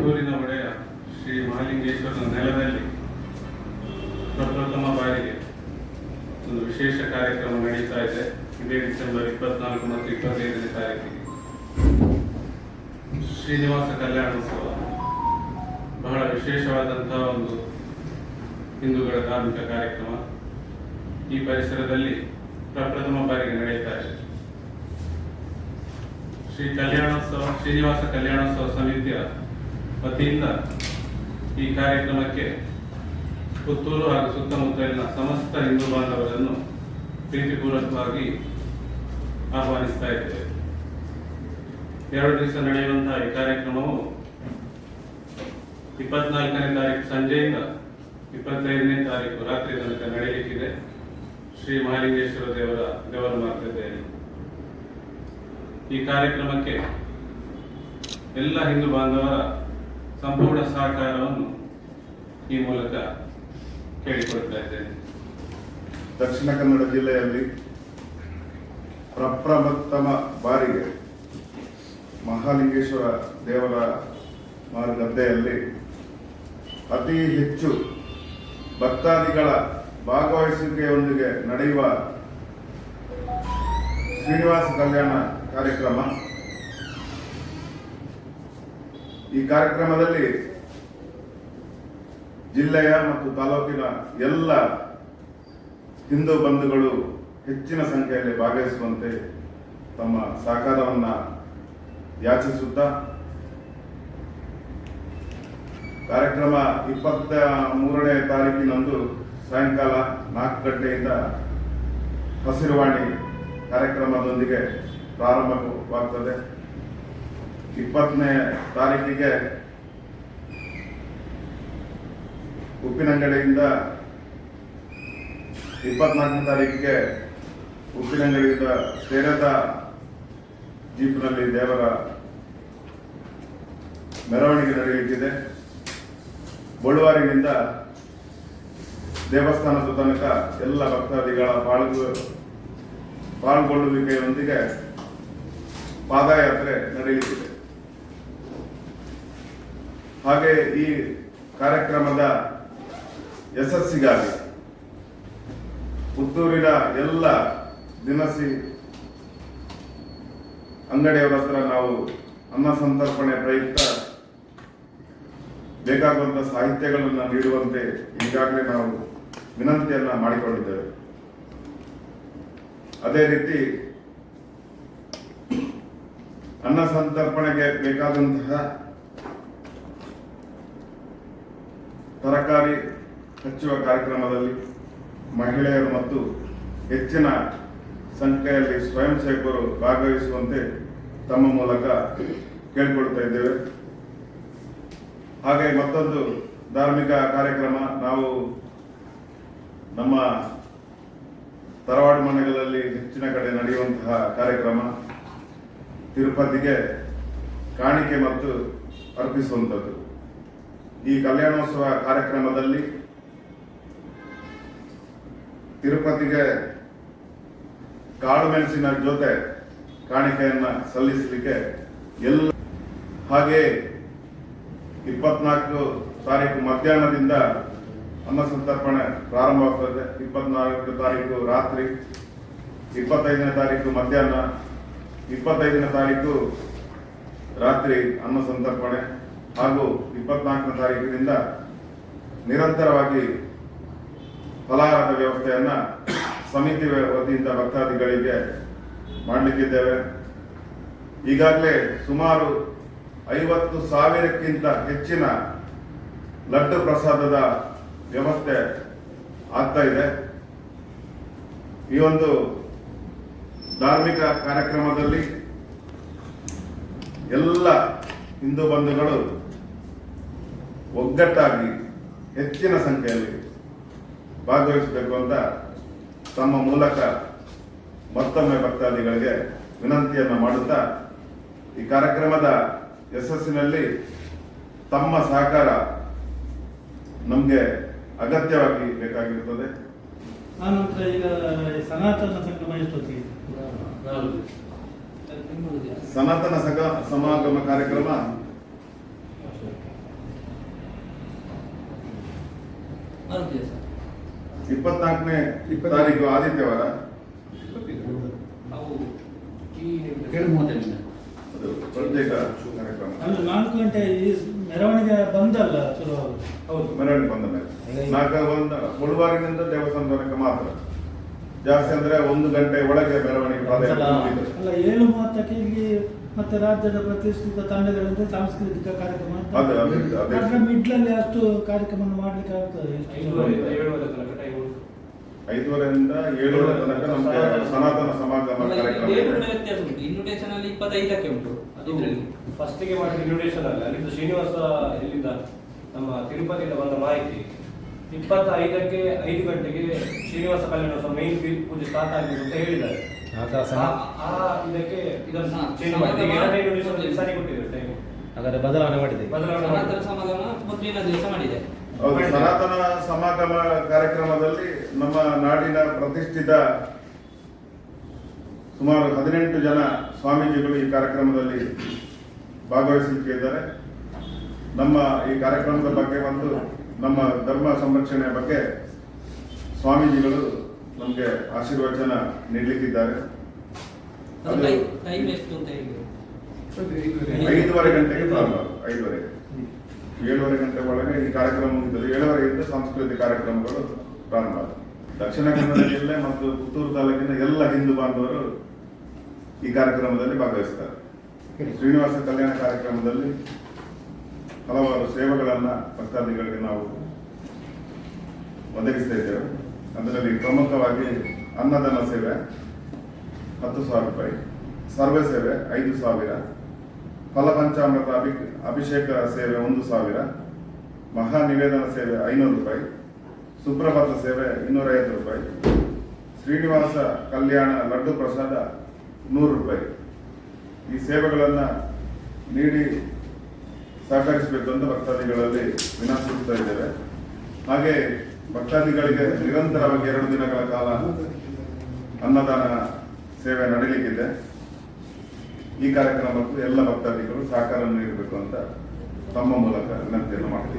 ಪುತ್ತೂರಿನ ಒಡೆಯ ಶ್ರೀ ಮಹಾಲಿಂಗೇಶ್ವರನ ನೆಲದಲ್ಲಿ ಪ್ರಪ್ರಥಮ ಬಾರಿಗೆ ಒಂದು ವಿಶೇಷ ಕಾರ್ಯಕ್ರಮ ನಡೀತಾ ಇದೆ. ಇದೇ ಡಿಸೆಂಬರ್ ಇಪ್ಪತ್ನಾಲ್ಕು ಮತ್ತು ಇಪ್ಪತ್ತೈದನೇ ತಾರೀಕಿಗೆ. ಶ್ರೀನಿವಾಸ ಕಲ್ಯಾಣೋತ್ಸವ ಬಹಳ ವಿಶೇಷವಾದಂತಹ ಒಂದು ಹಿಂದೂಗಳ ಧಾರ್ಮಿಕ ಕಾರ್ಯಕ್ರಮ. ಈ ಪರಿಸರದಲ್ಲಿ ಪ್ರಪ್ರಥಮ ಬಾರಿಗೆ ನಡೆಯುತ್ತಾ ಇದೆ. ಶ್ರೀ ಕಲ್ಯಾಣೋತ್ಸವ, ಶ್ರೀನಿವಾಸ ಕಲ್ಯಾಣೋತ್ಸವ ಸಮಿತಿಯ ವತಿಯಿಂದ ಈ ಕಾರ್ಯಕ್ರಮಕ್ಕೆ ಪುತ್ತೂರು ಹಾಗೂ ಸುತ್ತಮುತ್ತಲಿನ ಸಮಸ್ತ ಹಿಂದೂ ಬಾಂಧವರನ್ನು ಪ್ರೀತಿಪೂರ್ವಕವಾಗಿ ಆಹ್ವಾನಿಸ್ತಾ ಇದ್ದೇವೆ. ಎರಡು ದಿವಸ ನಡೆಯುವಂತಹ ಈ ಕಾರ್ಯಕ್ರಮವು ಇಪ್ಪತ್ನಾಲ್ಕನೇ ತಾರೀಕು ಸಂಜೆಯಿಂದ ಇಪ್ಪತ್ತೈದನೇ ತಾರೀಕು ರಾತ್ರಿ ತನಕ ನಡೆಯಲಿಕ್ಕಿದೆ. ಶ್ರೀ ಮಹಾಲಿಂಗೇಶ್ವರ ದೇವರ ದೇವರ ಮಾರ್ಗದಲ್ಲಿ. ಈ ಕಾರ್ಯಕ್ರಮಕ್ಕೆ ಎಲ್ಲ ಹಿಂದೂ ಬಾಂಧವರ ಸಂಪೂರ್ಣ ಸಹಕಾರವನ್ನು ಈ ಮೂಲಕ ಕೇಳಿಕೊಳ್ತಾ ಇದ್ದೇನೆ. ದಕ್ಷಿಣ ಕನ್ನಡ ಜಿಲ್ಲೆಯಲ್ಲಿ ಪ್ರಪ್ರಥಮ ಬಾರಿಗೆ ಮಹಾಲಿಂಗೇಶ್ವರ ದೇವರ ಮಾರುಗದ್ದೆಯಲ್ಲಿ ಅತಿ ಹೆಚ್ಚು ಭಕ್ತಾದಿಗಳ ಭಾಗವಹಿಸುವಿಕೆಯೊಂದಿಗೆ ನಡೆಯುವ ಶ್ರೀನಿವಾಸ ಕಲ್ಯಾಣ ಕಾರ್ಯಕ್ರಮ ಈ ಕಾರ್ಯಕ್ರಮದಲ್ಲಿ ಜಿಲ್ಲೆಯ ಮತ್ತು ತಾಲೂಕಿನ ಎಲ್ಲ ಹಿಂದೂ ಬಂಧುಗಳು ಹೆಚ್ಚಿನ ಸಂಖ್ಯೆಯಲ್ಲಿ ಭಾಗವಹಿಸುವಂತೆ ತಮ್ಮ ಸಹಕಾರವನ್ನು ಯಾಚಿಸುತ್ತಾ ಕಾರ್ಯಕ್ರಮ ಇಪ್ಪತ್ತ ಮೂರನೇ ತಾರೀಕಿನಂದು ಸಾಯಂಕಾಲ ನಾಲ್ಕು ಗಂಟೆಯಿಂದ ಹಸಿರುವಾಣಿ ಕಾರ್ಯಕ್ರಮದೊಂದಿಗೆ ಪ್ರಾರಂಭವಾಗ್ತದೆ. ಇಪ್ಪತ್ತನೇ ತಾರೀಕಿಗೆ ಉಪ್ಪಿನಂಗಡಿಯಿಂದ ಇಪ್ಪತ್ನಾಲ್ಕನೇ ತಾರೀಕಿಗೆ ಉಪ್ಪಿನಂಗಡಿಯಿಂದ ತೆರೆದ ಜೀಪ್ನಲ್ಲಿ ದೇವರ ಮೆರವಣಿಗೆ ನಡೆಯುತ್ತಿದೆ. ಬಳುವಾರಿನಿಂದ ದೇವಸ್ಥಾನದ ತನಕ ಎಲ್ಲ ಭಕ್ತಾದಿಗಳ ಪಾಲ್ಗೊ, ಪಾಲ್ಗೊಳ್ಳುವಿಕೆಯೊಂದಿಗೆ ಪಾದಯಾತ್ರೆ ನಡೆಯಲಿಕ್ಕಿದೆ ಹಾಗೆ ಈ ಕಾರ್ಯಕ್ರಮದ ಯಶಸ್ಸಿಗಾಗಿ ಪುತ್ತೂರಿನ ಎಲ್ಲ ದಿನಸಿ ಅಂಗಡಿಯವರ ಹತ್ರ ನಾವು ಅನ್ನ ಸಂತರ್ಪಣೆ ಪ್ರಯುಕ್ತ ಬೇಕಾಗುವಂತ ಸಾಹಿತ್ಯಗಳನ್ನು ನೀಡುವಂತೆ ಈಗಾಗಲೇ ನಾವು ವಿನಂತಿಯನ್ನ ಮಾಡಿಕೊಂಡಿದ್ದೇವೆ. ಅದೇ ರೀತಿ ಅನ್ನ ಸಂತರ್ಪಣೆಗೆ ಬೇಕಾದಂತಹ ತರಕಾರಿ ಹಚ್ಚುವ ಕಾರ್ಯಕ್ರಮದಲ್ಲಿ ಮಹಿಳೆಯರು ಮತ್ತು ಹೆಚ್ಚಿನ ಸಂಖ್ಯೆಯಲ್ಲಿ ಸ್ವಯಂ ಸೇವಕರು ಭಾಗವಹಿಸುವಂತೆ ತಮ್ಮ ಮೂಲಕ ಕೇಳಿಕೊಳ್ತಾ ಇದ್ದೇವೆ. ಹಾಗೆ ಮತ್ತೊಂದು ಧಾರ್ಮಿಕ ಕಾರ್ಯಕ್ರಮ, ನಾವು ನಮ್ಮ ತರವಾಡು ಮನೆಗಳಲ್ಲಿ ಹೆಚ್ಚಿನ ಕಡೆ ನಡೆಯುವಂತಹ ಕಾರ್ಯಕ್ರಮ, ತಿರುಪತಿಗೆ ಕಾಣಿಕೆ ಮತ್ತು ಅರ್ಪಿಸುವಂಥದ್ದು. ಈ ಕಲ್ಯಾಣೋತ್ಸವ ಕಾರ್ಯಕ್ರಮದಲ್ಲಿ ತಿರುಪತಿಗೆ ಕಾಳು ಮೆಣಸಿನ ಜೊತೆ ಕಾಣಿಕೆಯನ್ನ ಸಲ್ಲಿಸಲಿಕ್ಕೆ ಎಲ್ಲ ಹಾಗೆ ಇಪ್ಪತ್ನಾಲ್ಕು ತಾರೀಕು ಮಧ್ಯಾಹ್ನದಿಂದ ಅನ್ನ ಸಂತರ್ಪಣೆ ಪ್ರಾರಂಭವಾಗ್ತದೆ. ಇಪ್ಪತ್ನಾಲ್ಕು ತಾರೀಕು ರಾತ್ರಿ, ಇಪ್ಪತ್ತೈದನೇ ತಾರೀಕು ಮಧ್ಯಾಹ್ನ, ಇಪ್ಪತ್ತೈದನೇ ತಾರೀಕು ರಾತ್ರಿ ಅನ್ನ ಸಂತರ್ಪಣೆ. ಹಾಗೂ ಇಪ್ಪತ್ನಾಲ್ಕನೇ ತಾರೀಕಿನಿಂದ ನಿರಂತರವಾಗಿ ಫಲಾಹಾರದ ವ್ಯವಸ್ಥೆಯನ್ನು ಸಮಿತಿ ವತಿಯಿಂದ ಭಕ್ತಾದಿಗಳಿಗೆ ಮಾಡಲಿಕ್ಕಿದ್ದೇವೆ. ಈಗಾಗಲೇ ಸುಮಾರು ಐವತ್ತು ಸಾವಿರಕ್ಕಿಂತ ಹೆಚ್ಚಿನ ಲಡ್ಡು ಪ್ರಸಾದದ ವ್ಯವಸ್ಥೆ ಆಗ್ತಾ ಇದೆ. ಈ ಒಂದು ಧಾರ್ಮಿಕ ಕಾರ್ಯಕ್ರಮದಲ್ಲಿ ಎಲ್ಲ ಹಿಂದೂ ಬಂಧುಗಳು ಒಗ್ಗಟ್ಟಾಗಿ ಹೆಚ್ಚಿನ ಸಂಖ್ಯೆಯಲ್ಲಿ ಭಾಗವಹಿಸಬೇಕು ಅಂತ ತಮ್ಮ ಮೂಲಕ ಮತ್ತೊಮ್ಮೆ ಭಕ್ತಾದಿಗಳಿಗೆ ವಿನಂತಿಯನ್ನು ಮಾಡುತ್ತಾ ಈ ಕಾರ್ಯಕ್ರಮದ ಯಶಸ್ಸಿನಲ್ಲಿ ತಮ್ಮ ಸಹಕಾರ ನಮಗೆ ಅಗತ್ಯವಾಗಿ ಬೇಕಾಗಿರುತ್ತದೆ. ಆನಂತರ ಈಗ ಸನಾತನ ಸಂಗಮ ಎಷ್ಟೊತ್ತಿಗೆ? ಸನಾತನ ಸಗ ಸಮಾಗಮ ಕಾರ್ಯಕ್ರಮ. ಇಪ್ಪತ್ನಾಲ್ಕನೇ ತಾರೀಕು ಆದಿತ್ಯವಾರ. ಕಾರ್ಯಕ್ರಮ. ನಾಲ್ಕು ಗಂಟೆ ಮೆರವಣಿಗೆ ಶುರುವಾಗುತ್ತೆ ಹೌದು ಮೆರವಣಿಗೆ ಬಂದ ಮೇಲೆ. ನಾಲ್ಕು ಬಂದ ಮುಳುವಾರಿನಿಂದ ಮಾತ್ರ. ಜಾಸ್ತಿ ಅಂದ್ರೆ ಒಂದು ಗಂಟೆ ಒಳಗೆ ಬೆಳವಣಿಗೆ. ಅಲ್ಲ ಏಳು ಮೂವತ್ತಕ್ಕೆ ಇಲ್ಲಿ ಮತ್ತೆ ರಾಜ್ಯದ ಪ್ರತಿಷ್ಠಿತ ತಂಡಗಳಿಂದ ಸಾಂಸ್ಕೃತಿಕ ಕಾರ್ಯಕ್ರಮ ಅಂತ. ಅದೇ, ಅದೇ, ಅದೇ. ಮಿಡ್ಲಲ್ಲಿ ಅಷ್ಟು ಕಾರ್ಯಕ್ರಮ ಮಾಡ್ಲಿಕ್ಕೆ ಆಗ್ತದೆ ಐದುವರೆಯಿಂದ ಏಳುವರೆ ತನಕ ನಮಗೆ ಸನಾತನ ಸಮಾಗಮ ಕಾರ್ಯಕ್ರಮ ಇದೆ. ವ್ಯತ್ಯಾಸ ಉಂಟು ಇನ್ವಿಟೇಷನ್ ಅಲ್ಲಿ ಇಪ್ಪತ್ತೈದಕ್ಕೆ ಉಂಟು ಅದು ಫಸ್ಟಿಗೆ ಮಾಡಿದ ಇನ್ವಿಟೇಷನ್ ಅಲ್ಲ ಅಲ್ಲಿಂದ ಶ್ರೀನಿವಾಸ ಇಲ್ಲಿಂದ ನಮ್ಮ ತಿರುಪತಿಯಿಂದ ಬಂದ ಮಾಹಿತಿ ಇಪ್ಪತ್ತೈದಕ್ಕೆ ಐದು ಗಂಟೆಗೆ ಶ್ರೀನಿವಾಸ ಕಲ್ಯಾಣೋತ್ಸವ ಮೈನ್ ಪೂಜೆ ಸ್ಟಾರ್ಟ್ ಆಗಿದೆ ಅಂತ ಹೇಳಿದ್ದಾರೆ. ಆ- ಇದಕ್ಕೆ ಇದನ್ನು ಚೇಂಜ್ ಮಾಡಿ ಎರಡನೇ ಇನ್ವಿಟೇಷನ್ ಸರಿ ಕೊಟ್ಟಿದ್ದಾರೆ ಟೈಮ್ ಹಾಗಾದ್ರೆ ಬದಲಾವಣೆ ಮಾಡಿದೆ. ಬದಲಾವಣೆ ಸನಾತನ ಸಮಾಗಮ ಮೊದಲಿನ ದಿವಸ ಮಾಡಿದೆ. ಸನಾತನ ಸಮಾಗಮ ಕಾರ್ಯಕ್ರಮದಲ್ಲಿ ನಮ್ಮ ನಾಡಿನ ಪ್ರತಿಷ್ಠಿತ ಸುಮಾರು ಹದಿನೆಂಟು ಜನ ಸ್ವಾಮೀಜಿಗಳು ಈ ಕಾರ್ಯಕ್ರಮದಲ್ಲಿ ಭಾಗವಹಿಸಲಿಕ್ಕಿದ್ದಾರೆ ನಮ್ಮ ಈ ಕಾರ್ಯಕ್ರಮದ ಬಗ್ಗೆ ಒಂದು ನಮ್ಮ ಧರ್ಮ ಸಂರಕ್ಷಣೆಯ ಬಗ್ಗೆ ಸ್ವಾಮೀಜಿಗಳು ನಮಗೆ ಆಶೀರ್ವಚನ ನೀಡಲಿಕ್ಕಿದ್ದಾರೆ. ಅದು ಅದು ಟೈಮ್ ಎಷ್ಟು ಅಂತ ಹೇಳಿ. ಐದೂವರೆ ಗಂಟೆಗೆ ಪ್ರಾರಂಭ. ಐದುವರೆಗೆ ಏಳುವರೆ ಗಂಟೆ ಒಳಗೆ ಈ ಕಾರ್ಯಕ್ರಮ ಮುಗಿದರೆ ಏಳುವರೆಯಿಂದ ಸಾಂಸ್ಕೃತಿಕ ಕಾರ್ಯಕ್ರಮಗಳು ಪ್ರಾರಂಭ ದಕ್ಷಿಣ ಕನ್ನಡ ಜಿಲ್ಲೆ ಮತ್ತು ಪುತ್ತೂರು ತಾಲೂಕಿನ ಎಲ್ಲ ಹಿಂದೂ ಬಾಂಧವರು ಈ ಕಾರ್ಯಕ್ರಮದಲ್ಲಿ ಭಾಗವಹಿಸ್ತಾರೆ. ಶ್ರೀನಿವಾಸ ಕಲ್ಯಾಣ ಕಾರ್ಯಕ್ರಮದಲ್ಲಿ ಹಲವಾರು ಸೇವೆಗಳನ್ನು ಭಕ್ತಾದಿಗಳಿಗೆ ನಾವು ಒದಗಿಸ್ತಾ ಇದ್ದೇವೆ. ಅದರಲ್ಲಿ ಪ್ರಮುಖವಾಗಿ ಅನ್ನದಾನ ಸೇವೆ ಹತ್ತು ಸಾವಿರ ರೂಪಾಯಿ, ಸರ್ವೆ ಸೇವೆ ಐದು ಸಾವಿರ, ಫಲಪಂಚಾಮೃತ ಅಭಿ, ಅಭಿಷೇಕ ಸೇವೆ ಒಂದು ಸಾವಿರ ಮಹಾ ನಿವೇದನ ಸೇವೆ ಐನೂರು ರೂಪಾಯಿ, ಸುಪ್ರಭಾತ ಸೇವೆ ಇನ್ನೂರೈವತ್ತು ರೂಪಾಯಿ, ಶ್ರೀನಿವಾಸ ಕಲ್ಯಾಣ ಲಡ್ಡು ಪ್ರಸಾದ ನೂರು ರೂಪಾಯಿ. ಈ ಸೇವೆಗಳನ್ನು ನೀಡಿ ಸಹಕರಿಸಬೇಕು ಅಂತ ಭಕ್ತಾದಿಗಳಲ್ಲಿ ವಿನಂತಿಸ್ತಾ ಇದ್ದೇವೆ. ಹಾಗೆ ಭಕ್ತಾದಿಗಳಿಗೆ ನಿರಂತರವಾಗಿ ಎರಡು ದಿನಗಳ ಕಾಲ ಅನ್ನದಾನ ಸೇವೆ ನಡೀಲಿಕ್ಕಿದೆ. ಈ ಕಾರ್ಯಕ್ರಮಕ್ಕೂ ಎಲ್ಲ ಭಕ್ತಾದಿಗಳು ಸಹಕಾರ ನೀಡಬೇಕು ಅಂತ ತಮ್ಮ ಮೂಲಕ ವಿನಂತಿಯನ್ನು ಮಾಡ್ತೀವಿ